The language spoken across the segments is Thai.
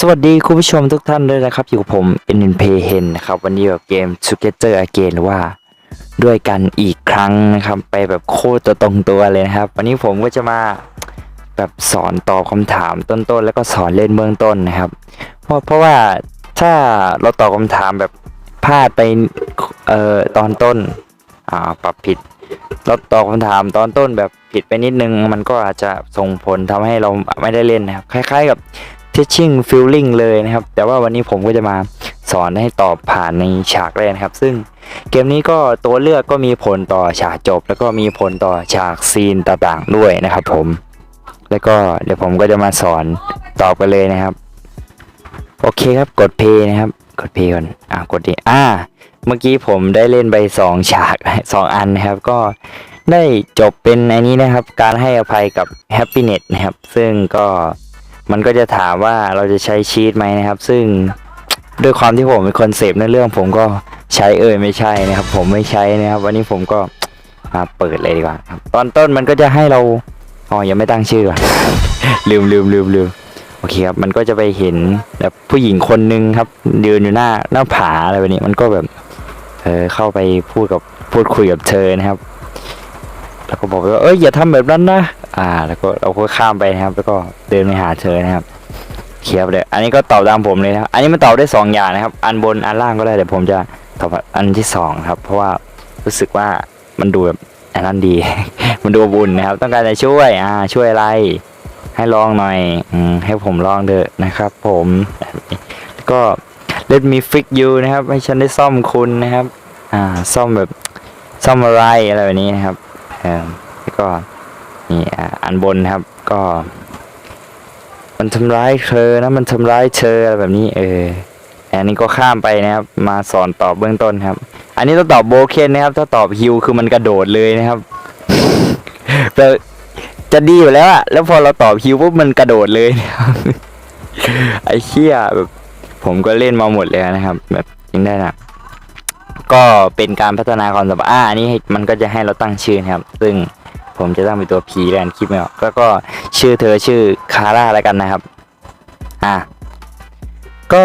สวัสดีคุณผู้ชมทุกท่านด้วยนะครับ อยู่กับผม n n p h e n นะครับวันนี้แบบเกม Together Again หรือว่าด้วยกันอีกครั้งนะครับไปแบบโคตรตัวตรงตัวเลยนะครับ วันนี้ผมก็จะมาแบบสอนตอบคำถามต้นๆ แล้วก็สอนเล่นเบื้องต้นนะครับ เพราะเพราะว่าถ้าเราตอบคำถามแบบพลาดไปเอ่อตอนต้นอ่าปรับผิด เราตอบคำถามตอนต้นแบบผิดไปนิดนึง มันก็อาจจะส่งผลทำให้เราไม่ได้เล่นนะครับคล้าย ๆ กับ teaching feeling เลยนะครับ แต่ว่าวันนี้ผมก็จะมาสอนให้ตอบผ่านในฉากแรกนะครับ ซึ่งเกมนี้ก็ตัวเลือกก็มีผลต่อฉากจบ แล้วก็มีผลต่อฉากซีนต่างๆด้วยนะครับ ผม แล้วก็เดี๋ยวผมก็จะมาสอนตอบกันเลยนะครับ โอเคครับกด play นะครับ กด play ก่อนอะกดดีอ่าเมื่อกี้ผมได้เล่นไปสองฉากสองอันนะครับ ก็ได้จบเป็นอันนี้นะครับ การให้อภัยกับ happiness นะครับ ซึ่งก็ มันก็จะถามว่าเราจะใช้ชีตไหมนะครับ ซึ่งด้วยความที่ผมเป็นคนเสพในเรื่องผมก็ใช้เอ่ยไม่ใช่นะครับ ผมไม่ใช้นะครับ วันนี้ผมก็มาเปิดเลยดีกว่าครับ ตอนต้นมันก็จะให้เราอ๋อยังไม่ตั้งชื่อก่อนลืมลืมลืมลืมโอเคครับมันก็จะไปเห็นแบบผู้หญิงคนนึงครับยืนอยู่หน้าหน้าผาอะไรแบบนี้มันก็แบบเออเข้าไปพูดกับพูดคุยกับเธอนะครับ แล้วก็บอกว่าเอ้ยอย่าทำแบบนั้นนะอ่า แล้วก็เราก็ข้ามไปนะครับ แล้วก็เดินไปหาเธอนะครับเคียบเลย อันนี้ก็ตอบตามผมเลยนะครับ อันนี้มันตอบได้สองอย่างนะครับ อันบนอันล่างก็ได้แต่ผมจะตอบอันที่สองครับ เพราะว่ารู้สึกว่ามันดูแบบอันนั้นดี มันดูบุญนนะครับ ต้องการจะช่วย อ่า ช่วยอะไร ให้ลองหน่อยอืมให้ผมลองเถอะนะครับ ผมก็ let me fix you นะครับ ให้ฉันได้ซ่อมคุณนะครับ อ่า ซ่อมแบบซ่อมอะไรอะไรแบบนี้นะครับ แล้วก็นี่อันบนครับ ก็ มันทำร้ายเธอนะมันทำร้ายเธออะไรแบบนี้ เอออันนี้ก็ข้ามไปนะครับ มาสอนตอบเบื้องต้นครับ อันนี้ต้องตอบโบเคนนะครับ ถ้าตอบฮิวคือมันกระโดดเลยนะครับแต่จะดีอยู่แล้วอะแล้วพอเราตอบฮิวปุ๊บมันกระโดดเลยนะครับไอ้เชี่ยแบบผมก็เล่นมาหมดเลยนะครับ แบบยิงได้นะ ก็เป็นการพัฒนาความสามารถอ่านี้มันก็จะให้เราตั้งชื่อนะครับ ซึ่งผมจะตั้งเป็นตัว P แล้วกันคิดไม่ออกแล้วก็ชื่อเธอชื่อคาร่าแล้วกันนะครับ อ่าก็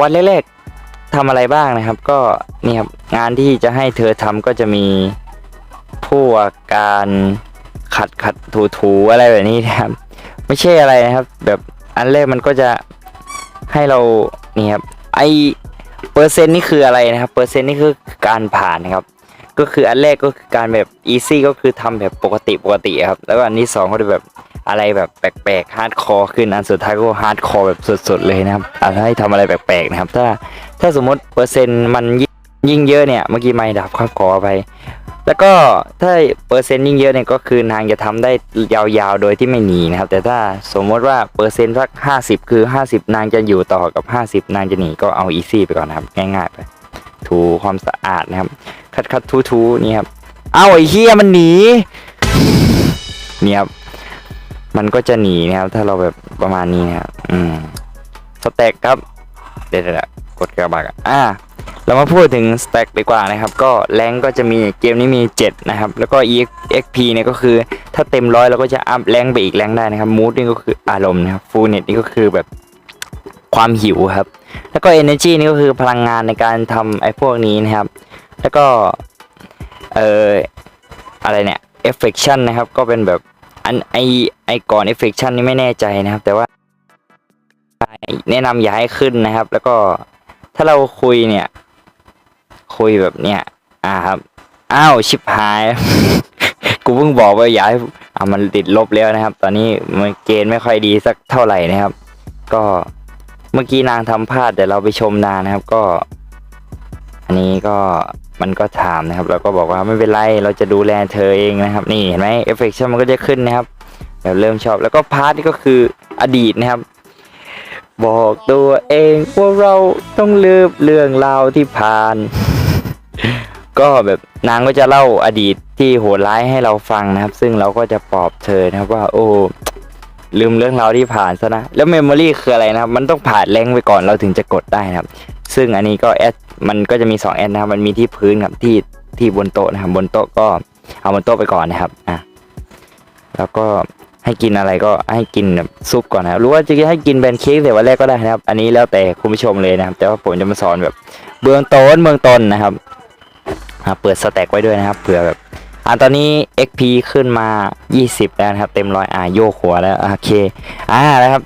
วันแรกๆทำอะไรบ้างนะครับ ก็นี่ครับงานที่จะให้เธอทำก็จะมีพวกการขัดขัดถูถูอะไรแบบนี้นะครับ ไม่ใช่อะไรนะครับ แบบอันแรกมันก็จะให้เรานี่ครับไอ เปอร์เซ็นต์นี่คืออะไรนะครับ เปอร์เซ็นต์นี่คือการผ่านนะครับ ก็คืออันแรกก็คือการแบบอีซี่ก็คือทำแบบปกติปกติครับ แล้วอันที่สองก็จะแบบอะไรแบบแปลกๆฮาร์ดคอร์ขึ้นอันสุดท้ายก็ฮาร์ดคอร์แบบสุดๆเลยนะครับอะไรทำอะไรแปลกๆนะครับ ถ้าถ้าสมมติเปอร์เซ็นต์มัน ยิ่งเยอะเนี่ยเมื่อกี้ไม่ดับครับขอไปแล้วก็ถ้าเปอร์เซ็นต์ยิ่งเยอะเนี่ยก็คือนางจะทำได้ยาวๆโดยที่ไม่หนีนะครับ แต่ถ้าสมมติว่าเปอร์เซ็นต์สักห้าสิบคือห้าสิบนางจะอยู่ต่อกับห้าสิบนางจะหนีก็เอาอีซี่ไปก่อนนะครับ ง่ายๆไปถูความสะอาดนะครับ คัดคัดทูทูนี่ครับเอาไอ้เฮียมันหนีเนี่ยครับมันก็จะหนีนะครับ ถ้าเราแบบประมาณนี้นะครับอืมสเต็กครับเดี๋ยวๆกดกระบากอะอ่า เรามาพูดถึงสแต็กดีกว่านะครับ ก็แรงก็จะมีเกมนี้มี 7 นะครับ แล้วก็ EXP เนี่ยก็คือถ้าเต็มร้อยเราก็จะอัพแรงไปอีกแรงได้นะครับมูดนี่ก็คืออารมณ์นะครับฟูลเน็ตนี่ก็คือแบบความหิวครับ แล้วก็ Energy นี่ก็คือพลังงานในการทำไอ้พวกนี้นะครับ แล้วก็ เอ่อ อะไรเนี่ย Affection นะครับ ก็เป็นแบบอันไอไอก่อน Affection นี่ไม่แน่ใจนะครับ แต่ว่าแนะนำอย่าให้ขึ้นนะครับ แล้วก็ ถ้าเราคุยเนี่ย คุยแบบเนี้ยอ่าครับ อ้าวชิบหาย กูเพิ่งบอกว่าอย่าให้อ่ามันติดลบแล้วนะครับ ตอนนี้มันเกณฑ์ไม่ค่อยดีสักเท่าไหร่นะครับ ก็เมื่อกี้นางทำพลาดแต่เราไปชมนางนะครับ ก็ อันนี้ก็มันก็ถามนะครับ แล้วก็บอกว่าไม่เป็นไรเราจะดูแลเธอเองนะครับ นี่เห็นไหมเอฟเฟกชันมันก็จะขึ้นนะครับแบบเริ่มชอบแล้วก็พาร์ทนี่ก็คืออดีตนะครับ บอกตัวเองว่าเราต้องลืมเรื่องราวที่ผ่าน ก็แบบนางก็จะเล่าอดีตที่โหดร้ายให้เราฟังนะครับ ซึ่งเราก็จะปลอบเธอนะครับว่า โอ้ลืมเรื่องราวที่ผ่านซะนะ แล้วเมมโมรีคืออะไรนะครับ มันต้องผ่านแรงไปก่อนเราถึงจะกดได้นะครับ ซึ่งอันนี้ก็แอดมันก็จะมี2แอดนะครับมันมีที่พื้นกับที่ที่บนโต๊ะนะครับบนโต๊ะก็เอาบนโต๊ะไปก่อนนะครับอะแล้วก็ ให้กินอะไรก็ให้กินซุปก่อนนะครับหรือว่าจะให้กินแพนเค้กแต่วันแรกก็ได้นะครับ อันนี้แล้วแต่คุณผู้ชมเลยนะครับ แต่ว่าผมจะมาสอนแบบเบื้องต้นเบื้องต้นนะครับเปิดสแต็กไว้ด้วยนะครับเผื่อแบบอ่าตอนนี้ XP ขึ้นมา 20 แล้วนะครับ เต็มร้อยอ่าโยกหัวแล้วโอเคอ่านะครับ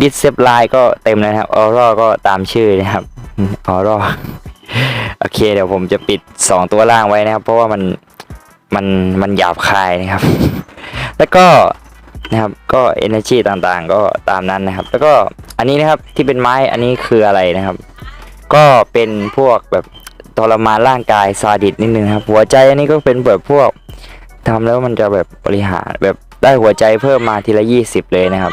ดิสเซปไลน์ก็เต็มแล้วครับออร่ก็ตามชื่อนะครับออร่โอเค เดี๋ยวผมจะปิด 2 ตัวล่างไว้นะครับ เพราะว่ามันมันมันหยาบคายนะครับ แล้วก็ นะครับ ก็ energy ต่างๆ ก็ตามนั้นนะครับ แล้วก็อันนี้นะครับที่เป็นไม้อันนี้คืออะไรนะครับ ก็เป็นพวกแบบทรมานร่างกายซาดิสนิดนึงครับ หัวใจอันนี้ก็เป็นแบบพวกทำแล้วมันจะแบบบริหารแบบได้หัวใจเพิ่มมาทีละ 20 เลยนะครับ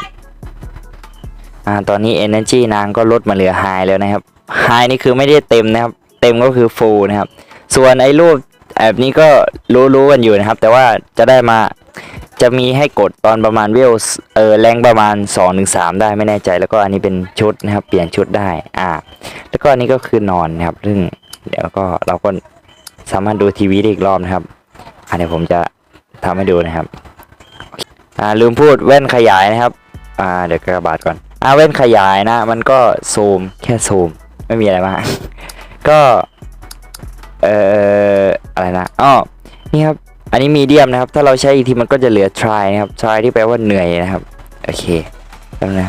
อ่าตอนนี้ energy นางก็ลดมาเหลือ high แล้วนะครับ high นี่คือไม่ได้เต็มนะครับ เต็มก็คือ full นะครับ ส่วนไอ้รูปแบบนี้ก็รู้ๆกันอยู่นะครับ แต่ว่าจะได้มา จะมีให้กดตอนประมาณเวลเออแรงประมาณ2-3ได้ไม่แน่ใจ แล้วก็อันนี้เป็นชุดนะครับ เปลี่ยนชุดได้อ่า แล้วก็อันนี้ก็คือนอนนะครับ ซึ่งเดี๋ยวก็เราก็สามารถดูทีวีได้อีกรอบนะครับอ่าเดี๋ยวผมจะทำให้ดูนะครับอ่าลืมพูดแว่นขยายนะครับอ่าเดี๋ยวกระบาดก่อนอ่าแว่นขยายนะ มันก็ซูมแค่ซูมไม่มีอะไรมากก็เอ่ออะไรนะอ้อนี่ครับ อันนี้มีเดียมนะครับ ถ้าเราใช้อีกทีมันก็จะเหลือ try นะครับ try ที่แปลว่าเหนื่อยนะครับ โอเคแล้วนะ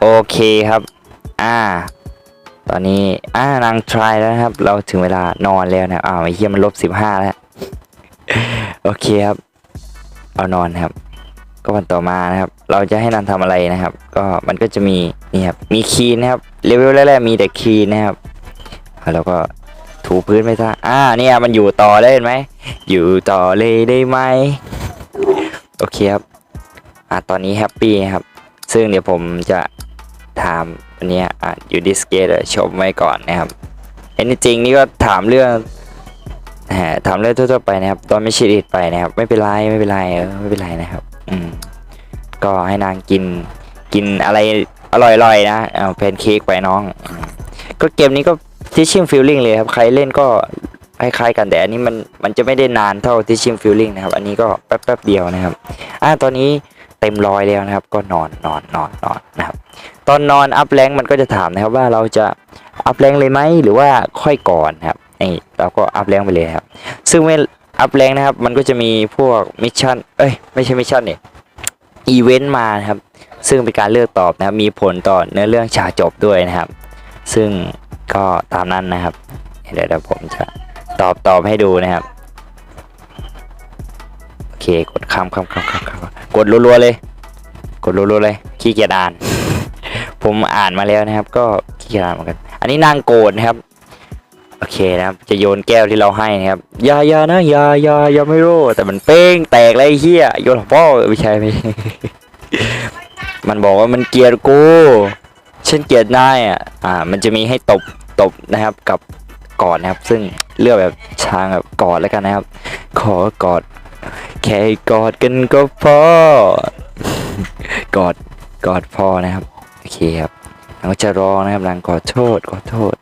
โอเคครับ อ่า ตอนนี้ อ่านาง try แล้วครับ เราถึงเวลานอนแล้วนะครับอ้าวไอ้เหี้ยมันลบสิบห้าแล้ว โอเคครับ เอานอนครับ ก็วันต่อมานะครับ เราจะให้นางทำอะไรนะครับ ก็มันก็จะมีนี่ครับ มีคีนะครับ เลเวลแรกๆมีแต่คีนะครับแล้วก็ ถูพื้นไปซะอ่าเนี่ยมันอยู่ต่อได้ไหมอยู่ต่อเลยได้ไหมโอเคครับอ่าตอนนี้แฮปปี้ครับ ซึ่งเดี๋ยวผมจะถามอันนี้อะอยู่ดิสเกตชมไว้ก่อนนะครับเอ็นจริงนี่ก็ถามเรื่องถามเรื่องทั่วๆไปนะครับ ตอนไม่ชิดิตไปนะครับ ไม่เป็นไรไม่เป็นไรไม่เป็นไรนะครับ อืมก็ให้นางกินกินอะไรอร่อยๆนะเอาแพนเค้กไปน้อง ก็เกมนี้ก็ ทิชชิมฟิลลิ่งเลยครับ ใครเล่นก็คล้ายๆกันแต่อันนี้มันมันจะไม่ได้นานเท่าทิชชิมฟิลลิ่งนะครับ อันนี้ก็แป๊บๆเดียวนะครับ อ่าตอนนี้เต็มร้อยแล้วนะครับ ก็นอนนอนนอนนอนนะครับ ตอนนอนอัพแรงมันก็จะถามนะครับว่าเราจะอัพแรงเลยไหมหรือว่าค่อยก่อนครับนี่เราก็อัพแรงไปเลยครับ ซึ่งเมื่ออัพแรงนะครับ มันก็จะมีพวกมิชชั่นเอ้ยไม่ใช่มิชชั่นเนี่ยอีเวนต์มานะครับ ซึ่งเป็นการเลือกตอบนะครับ มีผลต่อเนื้อเรื่องฉากจบด้วยนะครับ ซึ่ง ก็ตามนั้นนะครับ เดี๋ยวเดี๋ยวผมจะตอบตอบให้ดูนะครับ โอเคกดคำคำคำคำคำกดรัวๆเลย กดรัวๆเลยขี้เกียจอ่าน ผมอ่านมาแล้วนะครับ ก็ขี้เกียจอ่านเหมือนกัน อันนี้นางโกรธนะครับ โอเคนะครับ จะโยนแก้วที่เราให้นะครับยายานะยายายาไม่รู้แต่มันเป้งแตกเลยไอ้เฮียโยนของพ่อไม่ใช่ไม่มันบอกว่ามันเกลียดกูฉันเกลียดนายอะ อ่า มันจะมีให้ตบ ตบนะครับกับกอดนะครับ ซึ่งเลือกแบบช้างแบบกอดแล้วกันนะครับ ขอกอด แค่กอดกันก็พอกอดกอดพอนะครับโอเคครับเราก็จะรอนะครับนางขอโทษขอโทษ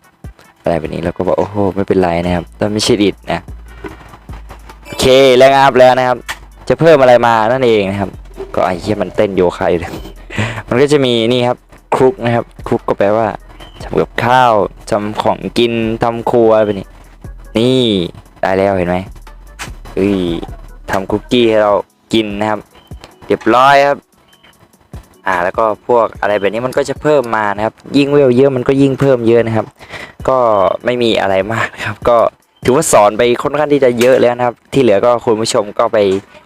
อะไรแบบนี้เราก็บอกโอ้โหไม่เป็นไรนะครับแต่ไม่ใช่ดิดนะโอเคแรงอัพแล้วนะครับ จะเพิ่มอะไรมานั่นเองนะครับ ก็ไอ้เหี้ยมันเต้นโยคะอยู่มันก็จะมีนี่ครับคลุกนะครับคลุกก็แปลว่า ทำกับข้าวทำของกินทำครัวอะไรแบบนี้นี่ได้แล้วเห็นไหมเฮ้ยทำคุกกี้ให้เรากินนะครับเรียบร้อยครับ อ่าแล้วก็พวกอะไรแบบนี้มันก็จะเพิ่มมานะครับ ยิ่งเวลเยอะมันก็ยิ่งเพิ่มเยอะนะครับ ก็ไม่มีอะไรมากนะครับ ก็ถือว่าสอนไปค่อนข้างที่จะเยอะแล้วนะครับ ที่เหลือก็คุณผู้ชมก็ไป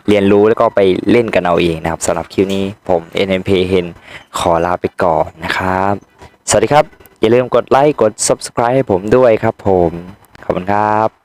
เรียนรู้แล้วก็ไปเล่นกันเอาเองนะครับสำหรับคลิปนี้ผม NMP เฮนขอลาไปก่อนนะครับ สวัสดีครับ อย่าลืมกดไลค์กด subscribe ให้ผมด้วยครับผม ขอบคุณครับ